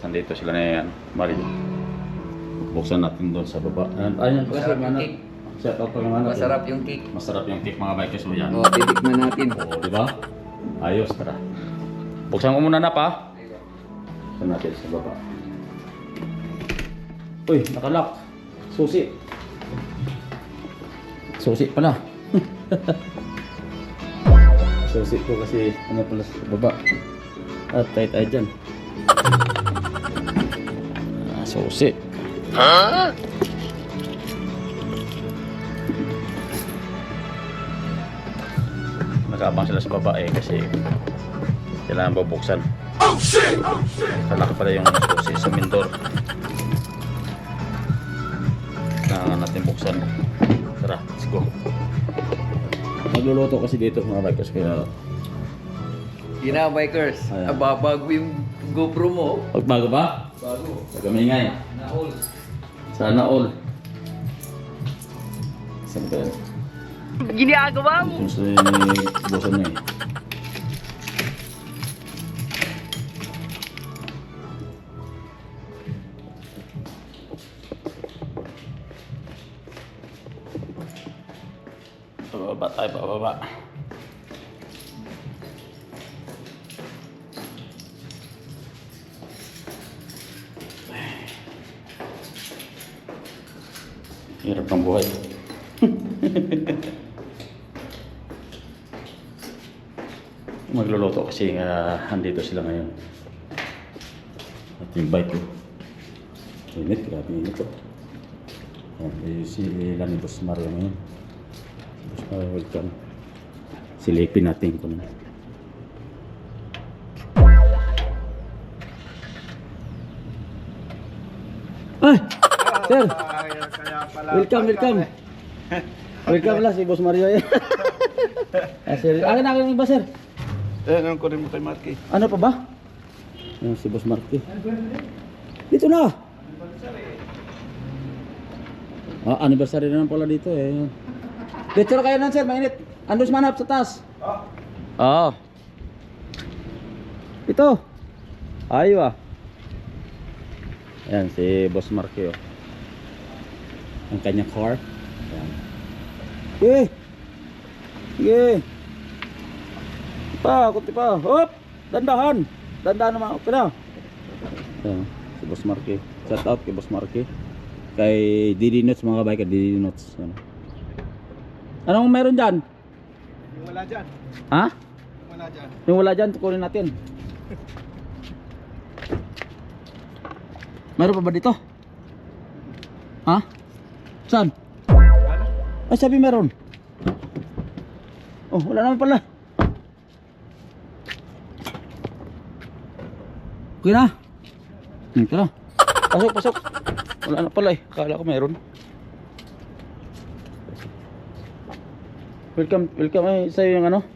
Nandito sila na yan, Mario. Buksan natin doon sa baba. Ayan, ayan kasi Masarap yung mana. cake. Set out pa naman natin. Masarap yung cake. Masarap yung cake mga bikers mo yan. O, titikman natin. Oo, di ba? Ayos, tara. Buksan ko muna na pa. Buksan natin sa baba. Uy, nakalock. Susi. Susi pala. Susi ko kasi ano pala sa baba. At tight tayo dyan. Susi. Nag-aabang sila sa baba eh kasi kailangan babuksan. Oh shit! Oh shit! Kalaki pala yung susi sa mindor. Kailangan natin buksan. Tara, let's go. Nagluluto kasi dito mga bikers kaya Yun na, bikers. Ayan. Ababago yung GoPro mo. Pagbago ba? Bago. Tagamingay. Na-all. Sana all. Saan ba yan? Ginagawa mo. Kung sa busan niya eh. Pababa tayo, pababa. Hirap ng buhay. Magluluto kasi uh, andito sila ngayon. At yung bike ko. Init, grabe init ko. Ayan, eh, si Lani Boss Mario ngayon. Boss Mario, welcome. Silipin natin kung Ay! Sir! Welcome, welcome. Welcome lang si Boss Mario ah, sir. Akin na akin ba, sir? Eh, ko rin mo kay Marky? Ano pa ba? Yan si Boss Marky. Dito na. Ah, anniversary na naman pala dito eh. Dito na kayo nan sir, mainit. Andun sa manap sa taas. Oo. Ito. Ayo ah. Ayan si Boss Marky oh. Ang kanyang car. Ayan. Sige. Sige. Pa, kunti pa. Hop! Dandahan. Dandahan naman. Okay na. Ayan, si Boss Marky. Shout out kay Boss Marky. Kay Didi Nuts mga biker, Didi Nuts. Ayan. Anong meron dyan? Yung wala dyan. Ha? Yung wala dyan. Yung wala dyan, kunin natin. Meron pa ba dito? Ha? Saan? Ay, sabi meron. Oh, wala naman pala. Okay na. Hmm, tara. Pasok, pasok. Wala na pala eh. Akala ko meron. Welcome, welcome eh, sa'yo yung ano?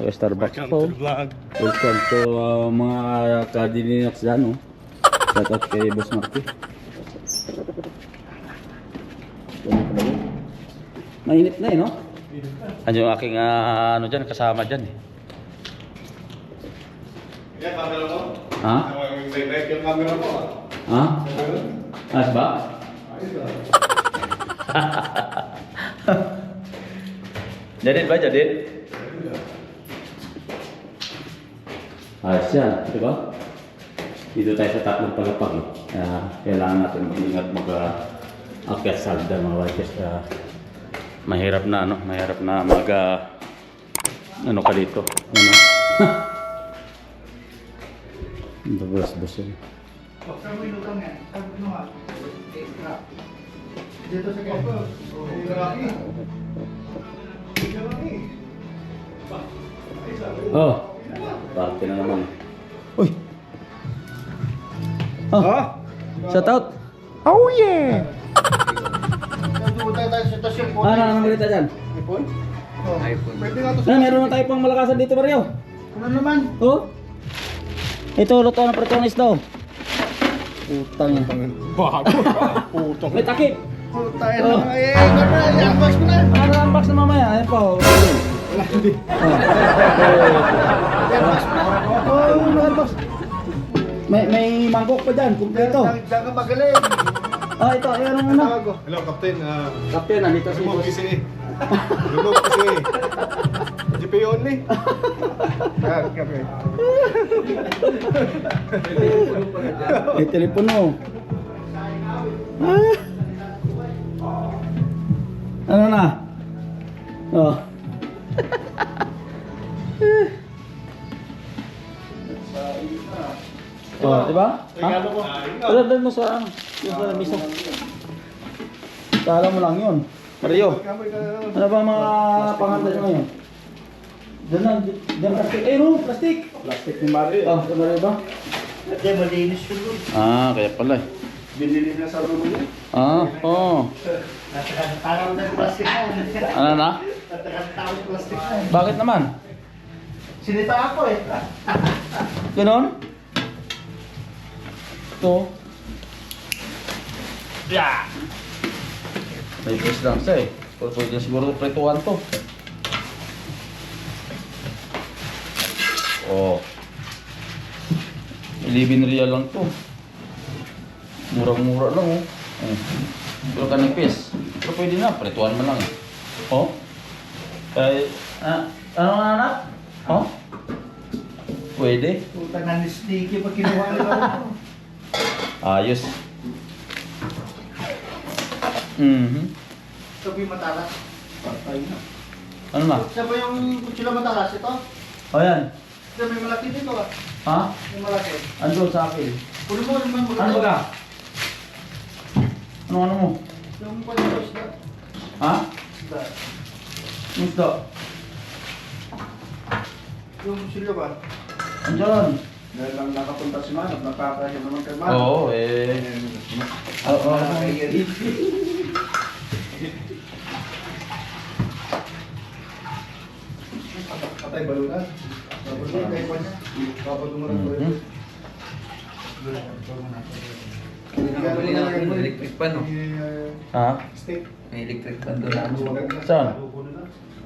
Oh, Starbucks po. vlog. Welcome to uh, mga kadininox dyan, oh. Shout out kay Boss Marky. Mainit na eh, no? Ano yung aking ah, ano dyan, kasama dyan eh. Yan, camera mo. Ha? Yung camera mo. Ha? As ba? Jadid ba, jadid? Ayos yan, di ba? Dito tayo sa tatlong palapag eh. Kaya kailangan natin mag-ingat mag-akyat sa hagdan mga. Kaya mahirap na ano, mahirap na mag ah, ano ka dito. Ano? Ang bus yun. Dito sa kaya. Oh, parte na naman. Uy! Oh, shout out! Nandun Ano naman balita dyan? iPhone? Oh. iPhone. Pwede nga to Na, meron na tayo pang malakasan dito, Mario. Ano naman? Oh? Ito, luto ng pretonis daw. Putang yan. Bago. Putong. May takip! Puta yan na. Eh, ano na? I-unbox mo na. Ano ang box na mamaya? Ayan po. Wala, hindi. Oh. I-unbox mo na. Oh. May, may mangkok pa dyan, kumpleto. Diyan ka magaling. Ah, ito, ayan ang ano. Tawag ko. Hello, Captain. Uh, Kapten, nandito si boss. kasi. Remove kasi. GP only. Yan, kami. May telepono. Ah. Ano na? Oh. Oh, di ba? Ha? Wala doon mo sa ano? Yung sa misa. Kala mo lang yun. Mario, ano ba ang mga panganda nyo ngayon? Diyan na, diyan plastic. Eh, no, plastic. Plastic ni Mario. Oh, sa Mario ba? Hindi, malinis yun doon. Ah, kaya pala eh. Binili na sa rumo niya. Ah, oo. Tawag na yung plastic mo. Ano na? Bakit naman? Sinita ako eh. Ganon? Ito. Yeah! May press lang siya eh. Pero pwede siguro pretuhan to. Oh. 11 real lang to. Murang-mura lang oh. oh. Pero kanipis. Pero pwede na, pretuhan mo lang eh. Oh. Kaya, ah, ano nga anak? Oh? Pwede. Puta na ni Sticky pag kinuha nila. Ayos. Mhm. Sabi matalas. Patay na. Ano na? Siya ba yung kutsila matalas ito? O yan. Siya may malaki dito ah. Ha? May malaki. Andun sa akin. Puno mo naman mo. Ano ba ka? Ano ano mo? Yung pala isda. Ha? Isda. Gusto? Yung silyo ba? Andyan. Dahil lang nakapunta si Manap, nakakahiya naman kay Manap. Oo eh. Oo. Patay balunan. Balunan kay Panya. Papadungan ko Mhm. Pinakabuli na ako ng electric pan, no? Ha? Steak. May electric pan doon na. Saan?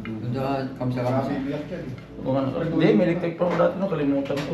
Doon sa kamsa kamsa. Ano? Hindi, may electric pa dati no, kalimutan ko.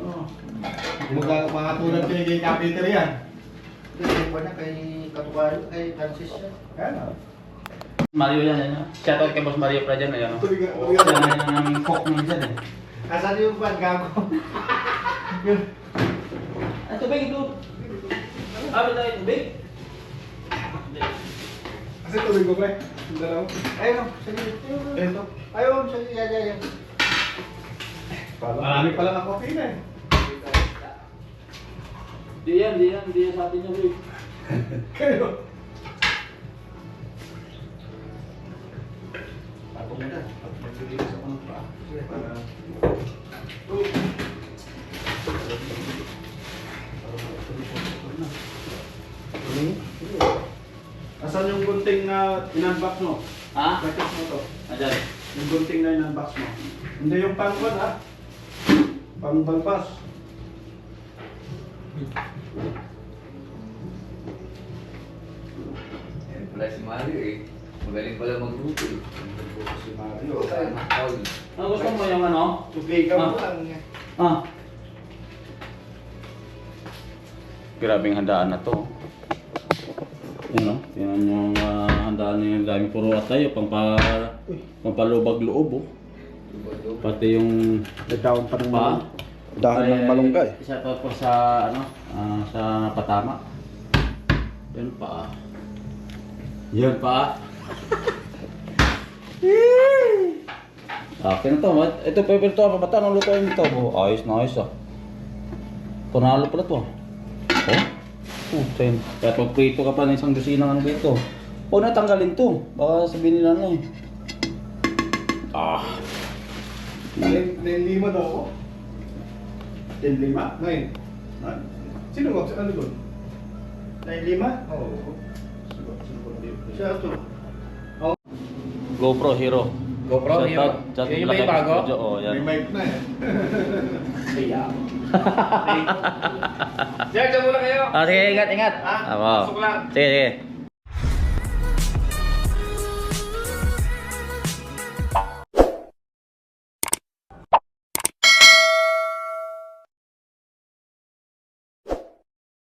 Mga mga tulad kay kay Kapiter yan. Kay Panya, kay Katubayo, kay Francis yan. Kaya Mario yan, yan. yan. Shout out kay Boss Mario pa dyan. Ayan. oh. Tuloy ka, tuloy Yan ka. yan ang cook ngayon dyan eh. Asan yung pan, gago? Ay, tubig ito. Ah, ba tayo tubig? Kasi tuloy ko, pre. Yung dalawa. Ayun, sige. Ito. Ayun, sige, yan, yan, yan. Marami pala na coffee na eh. Di yan, di yan, di yan sa atin yung wig. Kayo. Ako muna. Maglilis ako ng paa. Para... Asan yung gunting na in-unbox mo? Ha? Bakit mo to? Ayan. Yung gunting na in-unbox mo. Hindi yung pangkwan ha? Pang balpas. Yan pala si Mario eh. Magaling pala magluto eh. Si Mario. Paul. Ano gusto mo yung ano? Suplikan mo Ah. lang. eh. Ah. Grabing handaan na to. Yan o. Yan yung ah, handaan niya. Dami puro atay. Pang pa, pampalubag loob oh. Pati yung Nagdahon pa ng pa. Dahon ng malunggay. Isa to po sa ano, ah, sa patama. Yan pa. Yan pa. Akin na to. Ito, pwede ito. Pabata ng lutuin dito. Oh, ayos na ayos ah. Panalo pala to ah. Oh? Putin. Kaya pag prito ka pa ng isang dosina ng ano dito. Huwag na tanggalin to. Baka sabihin nila ano eh. Ah. Nen lima daw ako. Ten lima? Nine. Nine. Sino mo? Ano doon? Nine lima? Oo. Ba dito? Siya to. GoPro Hero. GoPro Hero. out Yun yung may bago? Jojo. Oh, yan. May mic na eh. Kaya. Diyan, diyan muna kayo. Ah, sige, ingat, ingat. Ah, Ah, wow. pasok lang. Sige, sige.